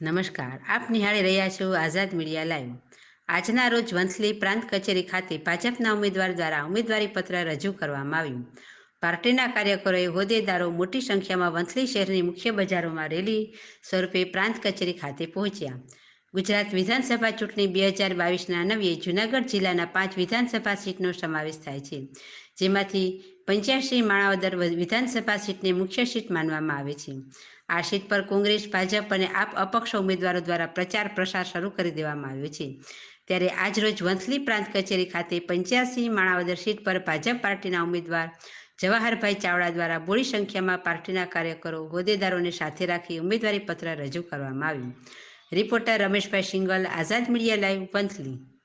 નમસ્કાર. આપ નિહાળી રહ્યા છો આઝાદ મીડિયા લાઈવ. આજના રોજ વંથલી પ્રાંત કચેરી ખાતે ભાજપના ઉમેદવાર દ્વારા ઉમેદવારી પત્ર રજૂ કરવામાં આવ્યું. પાર્ટીના કાર્યકરોએ હોદ્દેદારો મોટી સંખ્યામાં વંથલી શહેરની મુખ્ય બજારોમાં રેલી સ્વરૂપે પ્રાંત કચેરી ખાતે પહોંચ્યા. ગુજરાત વિધાનસભા ચૂંટણી બે હજાર બાવીસના નવીએ જૂનાગઢ જિલ્લાના પાંચ વિધાનસભા સીટનો સમાવેશ થાય છે. જેમાંથી પંચ્યાસી માણાવદર વિધાનસભા સીટને મુખ્ય સીટ માનવામાં આવે છે. આ સીટ પર કોંગ્રેસ, ભાજપ અને આપ અપક્ષ ઉમેદવારો દ્વારા પ્રચાર પ્રસાર શરૂ કરી દેવામાં આવ્યો છે. ત્યારે આજરોજ વંથલી પ્રાંત કચેરી ખાતે પંચ્યાસી માણાવદર સીટ પર ભાજપ પાર્ટીના ઉમેદવાર જવાહરભાઈ ચાવડા દ્વારા બોડી સંખ્યામાં પાર્ટીના કાર્યકરો, હોદ્દેદારોને સાથે રાખી ઉમેદવારી પત્ર રજૂ કરવામાં આવ્યું. Reporter Rameshbhai Singal, Azad media live Vanthali.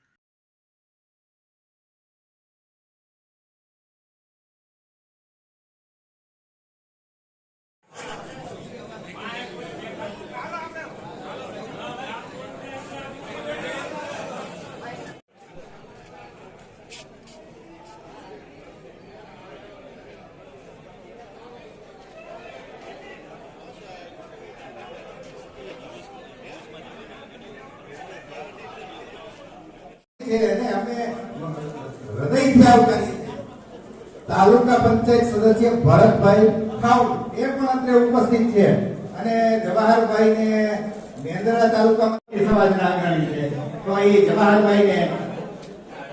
અને અમે હૃદયથી તાલુકા પંચાયત સદસ્ય ભરતભાઈ ખાઉ, એ પણ અત્રે ઉપસ્થિત છે. અને જવાહરભાઈ ને મેંદરા તાલુકામાં સમાજના છે. તો એ જવાહરભાઈ ને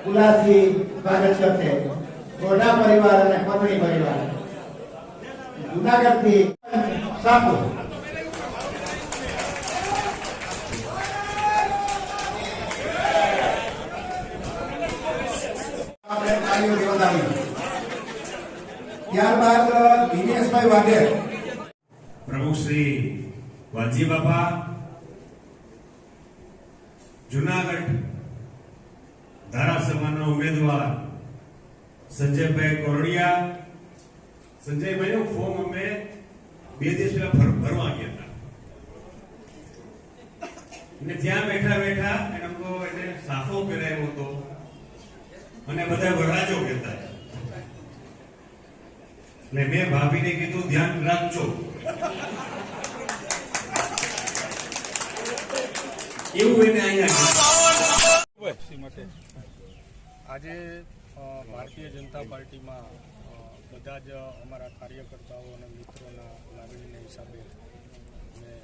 ઉલ્લાસથી સ્વાગત કરશે. ગોઢા પરિવાર અને પત્ની પરિવાર. જુનાગઢથી સાપુ આપણે તાળીઓ વધાવી ત્યારબાદ દિનેશભાઈ વાઢેર પ્રમુખ શ્રી વાલજી બાપા જુનાગઢ ધારાસભાના ઉમેદવાર સંજયભાઈ કોરડિયા સંજયભાઈ નું ફોર્મ અમે બે દિવસ પહેલા ભર- ભરવા ગયા હતા. અને ત્યાં બેઠા બેઠા એને તો એને સાફો પહેરાયો હતો. અને બધા વરરાજો કહેતા. ને મેં ભાભીને કીધું, ધ્યાન રાખજો. એવું એને અહીંયા. આજે ભારતીય જનતા પાર્ટીમાં બધા જ અમારા કાર્યકર્તાઓ અને મિત્રોના લાગણીના હિસાબે મેં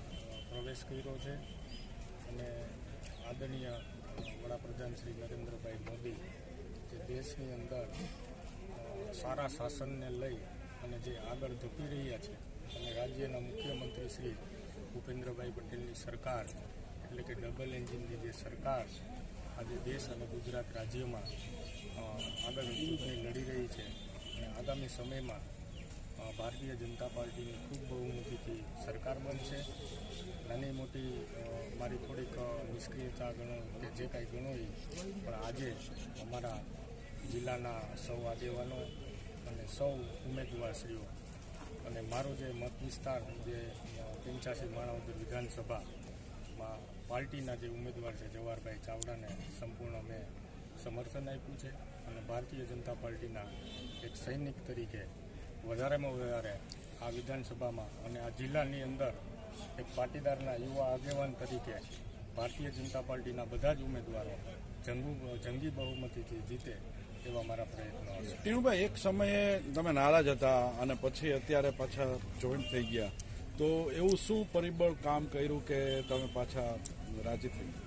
પ્રવેશ કર્યો છે. અને આદરણીય વડાપ્રધાન શ્રી નરેન્દ્રભાઈ મોદી દેશની અંદર સારા શાસનને લઈ અને જે આગળ ધપી રહ્યા છે અને રાજ્યના મુખ્યમંત્રી શ્રી ભૂપેન્દ્રભાઈ પટેલની સરકાર એટલે કે ડબલ એન્જિનની જે સરકાર આજે દેશ અને ગુજરાત રાજ્યમાં આગળ ચૂંટણી લડી રહી છે અને આગામી સમયમાં ભારતીય જનતા પાર્ટીની ખૂબ બહુમતીથી સરકાર બનશે. નાની મોટી મારી થોડીક નિષ્ક્રિયતા ગણો કે જે કાંઈ ગણો પણ આજે અમારા જિલ્લાના સૌ આગેવાનો અને સૌ ઉમેદવારશ્રીઓ અને મારો જે મત વિસ્તાર જે પંચ્યાસી માણાવદર વિધાનસભામાં પાર્ટીના જે ઉમેદવાર છે, જવાહરભાઈ ચાવડાને સંપૂર્ણ મેં સમર્થન આપ્યું છે અને ભારતીય જનતા પાર્ટીના એક સૈનિક તરીકે વધારેમાં વધારે આ વિધાનસભામાં અને આ જિલ્લાની અંદર એક પાટીદારના યુવા આગેવાન તરીકે ભારતીય જનતા પાર્ટીના બધા જ ઉમેદવારો જંગુ, જંગી બહુમતીથી જીતે એવા મારા પ્રયત્નો હશે. ટીનુભાઈ એક સમયે તમે નારાજ હતા અને પછી અત્યારે પાછા જોઈન્ટ થઈ ગયા. તો એવું શું પરિબળ કામ કર્યું કે તમે પાછા રાજી થઈ ગયા?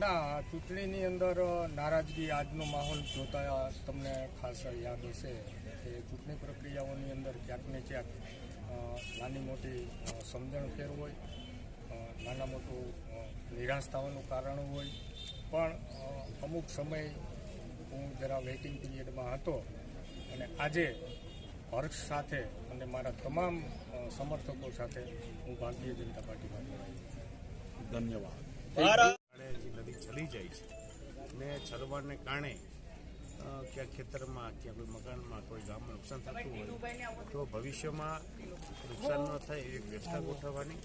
ના ચૂંટણીની અંદર નારાજગી આજનો માહોલ જોતા તમને ખાસ યાદ હશે કે ચૂંટણી પ્રક્રિયાઓની અંદર ક્યાંક ને ક્યાંક નાની મોટી સમજણ ફેર હોય નાના મોટું નિરાશ થવાનું કારણ હોય. પણ અમુક સમય હું જરા વેઇટિંગ પીરિયડમાં હતો અને આજે હર્ષ સાથે અને મારા તમામ સમર્થકો સાથે હું ભારતીય જનતા પાર્ટીમાં જોડાયો ધન્યવાદ. નદી ચલી જાય છે ને ચલવાને કારણે ક્યાં ખેતરમાં ક્યાં કોઈ મકાનમાં કોઈ ગામમાં નુકસાન થતું હોય તો ભવિષ્યમાં નુકસાન ન થાય એવી વ્યવસ્થા ગોઠવવાની.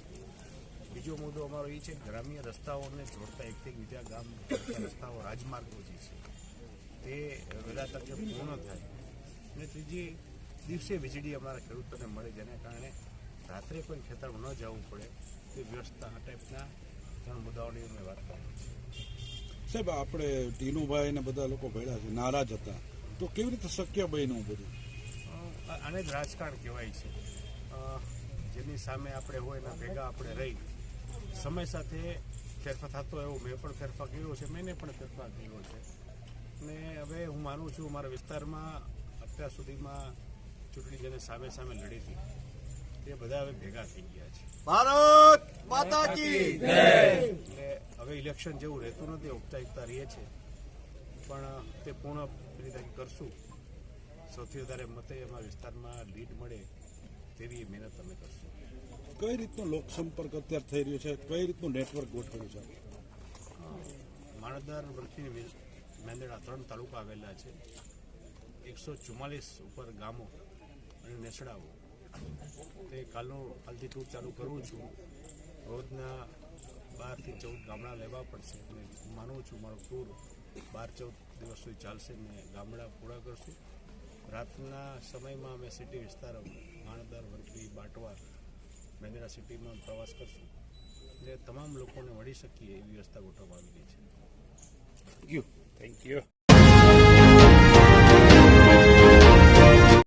બીજો મુદ્દો અમારો એ છે ગ્રામ્ય રસ્તાઓને જોડતા એકથી એક બીજા ગામ રસ્તાઓ રાજમાર્ગો જે છે તે વહેલા તકે પૂર્ણ થાય. અને ત્રીજી દિવસે વીજળી અમારા ખેડૂતોને મળે જેના કારણે રાત્રે કોઈ ખેતરમાં ન જવું પડે. તે વ્યવસ્થા આ ટાઈપના ત્રણ મુદ્દાઓની અમે વાત કરી. સાહેબ આપણે ટીનુભાઈ ને બધા લોકો ભેળા છે નારાજ હતા. તો કેવી રીતે શક્ય બન્યું બધું? આને જ રાજકારણ કહેવાય છે. જેની સામે આપણે હોય એના ભેગા આપણે રહી. સમય સાથે ફેરફાર થતો એવો મેં પણ ફેરફાર કર્યો છે મેં પણ ફેરફાર કર્યો છે. ને હવે હું માનું છું મારા વિસ્તારમાં અત્યાર સુધીમાં ચૂંટણી જેને સામે સામે લડી હતી તે બધા હવે ભેગા થઈ ગયા છે. ભારત માતા કી એટલે હવે ઇલેક્શન જેવું રહેતું નથી ઔપચારિકતા રહે છે. પણ તે પૂર્ણ રીતે કરશું. સૌથી વધારે મતે અમારા વિસ્તારમાં લીડ મળે તેવી મહેનત અમે કરશું. કઈ રીતનો લોકસંપર્ક અત્યારે થઈ રહ્યો છે? કઈ રીતનું નેટવર્ક ગોઠવ્યું છે? માણસદાર વૃત્તિની મેંદરડા ત્રણ તાલુકા આવેલા છે. એકસો ચુમ્માલીસ ઉપર ગામો અને નેસડાઓ. તે કાલનું હાલથી ટૂર ચાલુ કરું છું. રોજના બારથી ચૌદ ગામડા લેવા પડશે અને માનું છું મારો ટૂર બાર ચૌદ દિવસ સુધી ચાલશે ને ગામડા પૂરા કરશું. રાતના સમયમાં અમે સિટી વિસ્તારો માણદાર, વંટલી બાટવા મેંદરા સિટીમાં પ્રવાસ કરશું. એટલે તમામ લોકોને મળી શકીએ એવી વ્યવસ્થા ગોઠવવામાં આવી રહી છે Thank you.